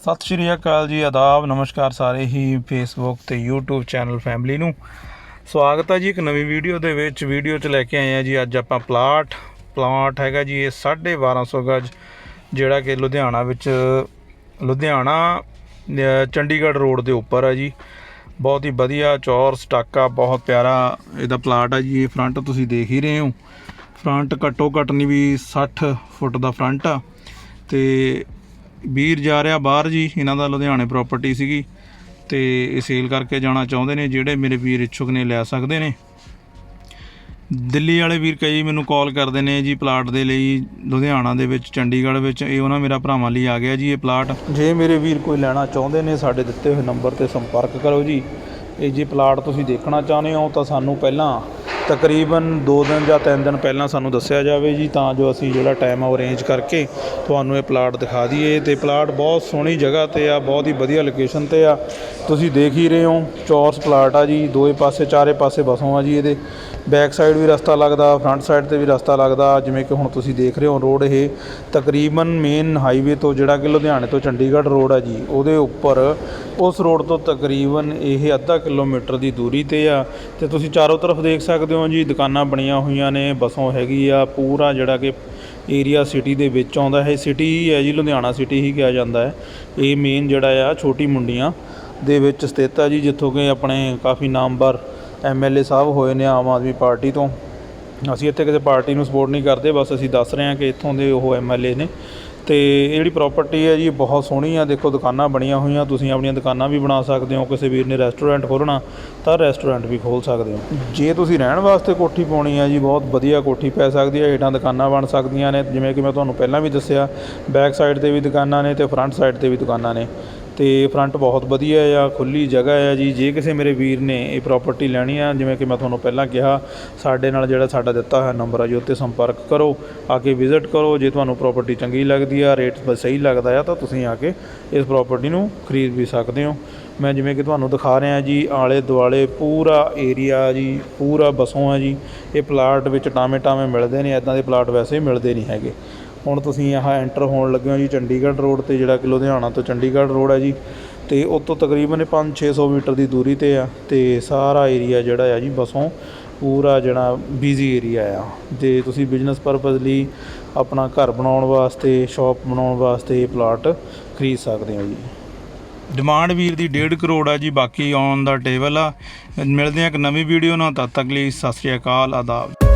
ਸਤਿ ਸ਼੍ਰੀ ਅਕਾਲ ਜੀ, ਆਦਾਬ, ਨਮਸਕਾਰ ਸਾਰੇ ਹੀ ਫੇਸਬੁੱਕ ਤੇ YouTube ਚੈਨਲ ਫੈਮਿਲੀ ਨੂੰ। ਸਵਾਗਤ ਹੈ ਜੀ ਇੱਕ ਨਵੀਂ ਵੀਡੀਓ ਦੇ ਵਿੱਚ। ਵੀਡੀਓ 'ਚ ਲੈ ਕੇ ਆਏ ਆ ਜੀ, ਅੱਜ ਆਪਾਂ ਪਲਾਟ। ਪਲਾਟ ਹੈਗਾ ਜੀ, ਇਹ 1250 ਗਜ, ਜਿਹੜਾ ਕਿ ਲੁਧਿਆਣਾ ਵਿੱਚ, ਲੁਧਿਆਣਾ ਚੰਡੀਗੜ੍ਹ ਰੋਡ ਦੇ ਉੱਪਰ ਹੈ ਜੀ। ਬਹੁਤ ਹੀ ਵਧੀਆ ਚੌਰ ਸਟਾਕਾ, ਬਹੁਤ ਪਿਆਰਾ ਇਹਦਾ ਪਲਾਟ ਹੈ ਜੀ। ਇਹ ਫਰੰਟ ਤੁਸੀਂ ਦੇਖ ਹੀ ਰਹੇ ਹੋ। ਫਰੰਟ ਘੱਟੋ ਘੱਟ ਨਹੀਂ ਵੀ 60 ਫੁੱਟ ਦਾ ਫਰੰਟ ਆ। ਤੇ ਵੀਰ ਜਾ ਰਿਹਾ ਬਾਹਰ ਜੀ, ਇਹਨਾਂ ਦਾ ਲੁਧਿਆਣੇ ਪ੍ਰਾਪਰਟੀ ਸੀਗੀ ਤੇ ਇਹ ਸੇਲ ਕਰਕੇ ਜਾਣਾ ਚਾਹੁੰਦੇ ਨੇ, ਜਿਹੜੇ ਮੇਰੇ ਵੀਰ ਇੱਛੁਕ ਨੇ ਲੈ ਸਕਦੇ ਨੇ। ਦਿੱਲੀ ਵਾਲੇ ਵੀਰ ਕਈ ਮੈਨੂੰ ਕਾਲ ਕਰਦੇ ਨੇ ਜੀ ਪਲਾਟ ਦੇ ਲਈ, ਲੁਧਿਆਣਾ ਦੇ ਵਿੱਚ, ਚੰਡੀਗੜ੍ਹ ਵਿੱਚ, ਇਹ ਉਹਨਾਂ ਮੇਰਾ ਭਰਾਵਾਂ ਲਈ ਆ ਗਿਆ ਜੀ ਇਹ ਪਲਾਟ ਜੇ ਮੇਰੇ ਵੀਰ ਕੋਈ ਲੈਣਾ ਚਾਹੁੰਦੇ ਨੇ, ਸਾਡੇ ਦਿੱਤੇ ਹੋਏ ਨੰਬਰ ਤੇ ਸੰਪਰਕ ਕਰੋ ਜੀ। ਇਹ ਜੇ ਪਲਾਟ ਤੁਸੀਂ ਦੇਖਣਾ ਚਾਹੁੰਦੇ ਹੋ, ਤਾਂ ਸਾਨੂੰ ਪਹਿਲਾਂ ਤਕਰੀਬਨ 2 ਦਿਨ ਜਾਂ 3 ਦਿਨ ਪਹਿਲਾਂ ਸਾਨੂੰ ਦੱਸਿਆ ਜਾਵੇ ਜੀ, ਤਾਂ ਜੋ ਅਸੀਂ ਜਿਹੜਾ ਟਾਈਮ ਆ ਉਹ ਅਰੇਂਜ ਕਰਕੇ ਤੁਹਾਨੂੰ ਇਹ ਪਲਾਟ ਦਿਖਾ ਦਈਏ। ਤੇ ਪਲਾਟ ਬਹੁਤ ਸੋਹਣੀ ਜਗ੍ਹਾ ਤੇ ਆ, ਬਹੁਤ ਹੀ ਵਧੀਆ ਲੋਕੇਸ਼ਨ ਤੇ ਆ। ਤੁਸੀਂ ਦੇਖ ਹੀ ਰਹੇ ਹੋ, ਚੌਰਸ ਪਲਾਟ ਆ ਜੀ, ਦੋਏ ਪਾਸੇ, ਚਾਰੇ ਪਾਸੇ ਬਸੋਂ ਆ ਜੀ ਇਹਦੇ। ਬੈਕ ਸਾਈਡ ਵੀ ਰਸਤਾ ਲੱਗਦਾ ਫਰੰਟ ਸਾਈਡ ਤੇ ਵੀ ਰਸਤਾ ਲੱਗਦਾ, ਜਿਵੇਂ ਕਿ ਹੁਣ ਤੁਸੀਂ ਦੇਖ ਰਹੇ ਹੋ ਰੋਡ ਇਹ ਤਕਰੀਬਨ ਮੇਨ ਹਾਈਵੇ ਤੋਂ ਜਿਹੜਾ ਕਿ ਲੁਧਿਆਣੇ ਤੋਂ ਚੰਡੀਗੜ੍ਹ ਰੋਡ ਆ ਜੀ, ਉਹਦੇ ਉੱਪਰ ਉਸ ਰੋਡ ਤੋਂ ਤਕਰੀਬਨ ਇਹ ਅੱਧਾ ਕਿਲੋਮੀਟਰ ਦੀ ਦੂਰੀ ਤੇ ਆ। ਤੇ ਤੁਸੀਂ ਚਾਰੋਂ ਤਰਫ ਦੇਖ ਸਕਦੇ ਹੋ ਜੀ ਦੁਕਾਨਾਂ ਬਣੀਆਂ ਹੋਈਆਂ ਨੇ, ਬਸੋਂ ਹੈਗੀ ਆ, ਪੂਰਾ ਜਿਹੜਾ ਕਿ ਏਰੀਆ ਸਿਟੀ ਦੇ ਵਿੱਚ ਆਉਂਦਾ ਹੈ। ਸਿਟੀ ਹੀ ਹੈ ਜੀ, ਲੁਧਿਆਣਾ ਸਿਟੀ ਹੀ ਕਿਹਾ ਜਾਂਦਾ ਹੈ। ਇਹ ਮੇਨ ਜਿਹੜਾ ਆ, ਛੋਟੀ ਮੁੰਡੀਆਂ ਦੇ ਵਿੱਚ ਸਥਿਤ ਆ ਜੀ, ਜਿੱਥੋਂ ਕਿ ਆਪਣੇ ਕਾਫੀ ਨਾਮਵਰ ਐਮਐਲਏ ਸਾਹਿਬ ਹੋਏ ਨੇ ਆਮ ਆਦਮੀ ਪਾਰਟੀ ਤੋਂ। ਅਸੀਂ ਇੱਥੇ ਕਿਸੇ ਪਾਰਟੀ ਨੂੰ ਸਪੋਰਟ ਨਹੀਂ ਕਰਦੇ, ਬਸ ਅਸੀਂ ਦੱਸ ਰਹੇ ਹਾਂ ਕਿ ਇੱਥੋਂ ਦੇ ਉਹ ਐਮਐਲਏ ਨੇ। ਤੇ ਇਹ ਜਿਹੜੀ ਪ੍ਰਾਪਰਟੀ ਹੈ ਜੀ ਬਹੁਤ ਸੋਹਣੀ ਆ। ਦੇਖੋ, ਦੁਕਾਨਾਂ ਬਣੀਆਂ ਹੋਈਆਂ। ਤੁਸੀਂ ਆਪਣੀਆਂ ਦੁਕਾਨਾਂ ਵੀ ਬਣਾ ਸਕਦੇ ਹੋ। ਕਿਸੇ ਵੀਰ ਨੇ ਰੈਸਟੋਰੈਂਟ ਖੋਲ੍ਹਣਾ, ਤਾਂ ਰੈਸਟੋਰੈਂਟ ਵੀ ਖੋਲ੍ਹ ਸਕਦੇ ਹੋ। ਜੇ ਤੁਸੀਂ ਰਹਿਣ ਵਾਸਤੇ ਕੋਠੀ ਪਾਉਣੀ ਹੈ ਜੀ, ਬਹੁਤ ਵਧੀਆ ਕੋਠੀ ਪੈ ਸਕਦੀ ਹੈ ਹੇਠਾਂ ਦੁਕਾਨਾਂ ਬਣ ਸਕਦੀਆਂ ਨੇ। ਜਿਵੇਂ ਕਿ ਮੈਂ ਤੁਹਾਨੂੰ ਪਹਿਲਾਂ ਵੀ ਦੱਸਿਆ ਬੈਕ ਸਾਈਡ ਤੇ ਵੀ ਦੁਕਾਨਾਂ ਨੇ ਤੇ ਫਰੰਟ ਸਾਈਡ ਤੇ ਵੀ ਦੁਕਾਨਾਂ ਨੇ। ਅਤੇ ਫਰੰਟ ਬਹੁਤ ਵਧੀਆ ਆ, ਖੁੱਲ੍ਹੀ ਜਗ੍ਹਾ ਆ ਜੀ। ਜੇ ਕਿਸੇ ਮੇਰੇ ਵੀਰ ਨੇ ਇਹ ਪ੍ਰੋਪਰਟੀ ਲੈਣੀ ਆ, ਜਿਵੇਂ ਕਿ ਮੈਂ ਤੁਹਾਨੂੰ ਪਹਿਲਾਂ ਕਿਹਾ, ਸਾਡੇ ਨਾਲ ਜਿਹੜਾ ਸਾਡਾ ਦਿੱਤਾ ਹੋਇਆ ਨੰਬਰ ਆ ਜੀ ਉੱਤੇ ਸੰਪਰਕ ਕਰੋ, ਆ ਕੇ ਵਿਜ਼ਿਟ ਕਰੋ। ਜੇ ਤੁਹਾਨੂੰ ਪ੍ਰੋਪਰਟੀ ਚੰਗੀ ਲੱਗਦੀ ਆ ਰੇਟ ਸਹੀ ਲੱਗਦਾ ਆ, ਤਾਂ ਤੁਸੀਂ ਆ ਕੇ ਇਸ ਪ੍ਰੋਪਰਟੀ ਨੂੰ ਖਰੀਦ ਵੀ ਸਕਦੇ ਹੋ। ਮੈਂ ਜਿਵੇਂ ਕਿ ਤੁਹਾਨੂੰ ਦਿਖਾ ਰਿਹਾ ਜੀ ਆਲੇ ਦੁਆਲੇ ਪੂਰਾ ਏਰੀਆ ਜੀ, ਪੂਰਾ ਬਸੋਂ ਆ ਜੀ। ਇਹ ਪਲਾਟ ਵਿੱਚ ਟਾਵੇਂ ਟਾਵੇਂ ਮਿਲਦੇ ਨੇ ਇਦਾਂ ਦੇ ਪਲਾਟ ਵੈਸੇ ਮਿਲਦੇ ਨਹੀਂ ਹੈਗੇ। ਹੁਣ ਤੁਸੀਂ ਆਹ ਐਂਟਰ ਹੋਣ ਲੱਗੇ ਹੋ ਜੀ ਚੰਡੀਗੜ੍ਹ ਰੋਡ ਤੇ, ਜਿਹੜਾ ਕਿ ਲੁਧਿਆਣਾ ਤੋਂ ਚੰਡੀਗੜ੍ਹ ਰੋਡ ਹੈ ਜੀ। ਤੇ ਉੱਤੋਂ ਤਕਰੀਬਨ 5-600 ਮੀਟਰ ਦੀ ਦੂਰੀ ਤੇ ਆ ਤੇ ਸਾਰਾ ਏਰੀਆ ਜਿਹੜਾ ਆ ਜੀ ਬਸੋਂ ਪੂਰਾ ਜਿਹੜਾ ਬਿਜ਼ੀ ਏਰੀਆ ਆ। ਜੇ ਤੁਸੀਂ ਬਿਜ਼ਨਸ ਪਰਪਸ ਲਈ ਆਪਣਾ ਘਰ ਬਣਾਉਣ ਵਾਸਤੇ ਸ਼ਾਪ ਬਣਾਉਣ ਵਾਸਤੇ ਇਹ ਪਲਾਟ ਖਰੀਦ ਸਕਦੇ ਹੋ ਜੀ। ਡਿਮਾਂਡ ਵੀਰ ਦੀ 1.5 ਕਰੋੜ ਆ ਜੀ, ਬਾਕੀ ਔਨ ਦਾ ਟੇਬਲ ਆ। ਮਿਲਦੇ ਆ ਇੱਕ ਨਵੀਂ ਵੀਡੀਓ ਨਾਲ, ਤਦ ਤੱਕ ਲਈ ਸਤਿ ਸ਼੍ਰੀ ਅਕਾਲ, ਆਦਾਬ।